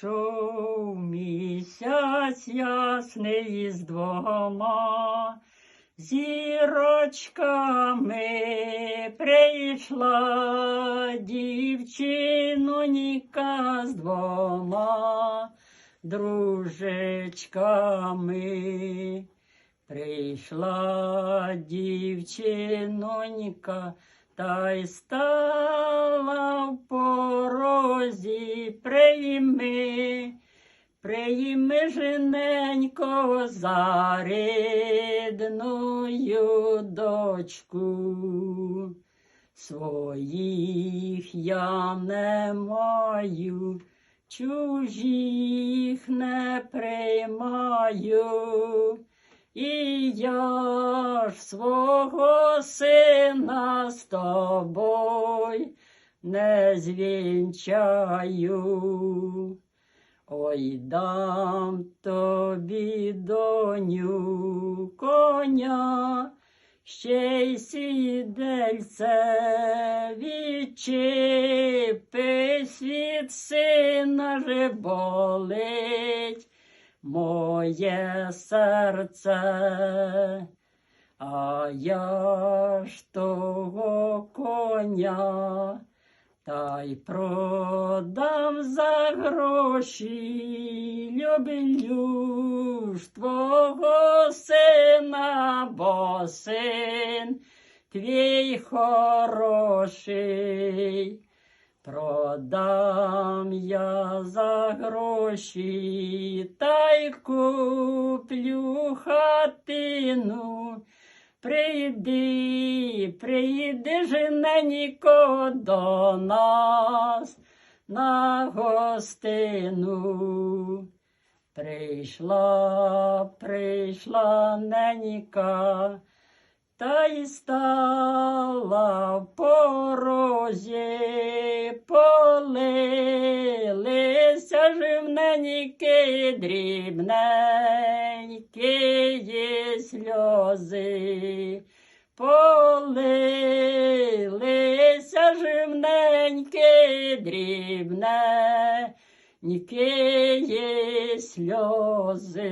Шов місяць ясний з двома зірочками прийшла дівчиноніка з двома дружечками. Прийшла дівчиноніка та й стала в порозі, прийми, прийми жененько за рідною дочку. Своїх я не маю, чужих не приймаю. І я ж свого сина не звінчаю. Ой, дам тобі доню коня, ще й сідельце відчепись від сина же болить моє серце, а я ж того коня, та й продам за гроші, люблю ж твого сина, бо син твій хороший. Продам я за гроші та й куплю хатину. Прийди, прийди жененіко до нас на гостину. Прийшла, прийшла неніка, та й стала в порозі, живненькі дрібненькі сльози, полилися живненькі дрібненькі сльози.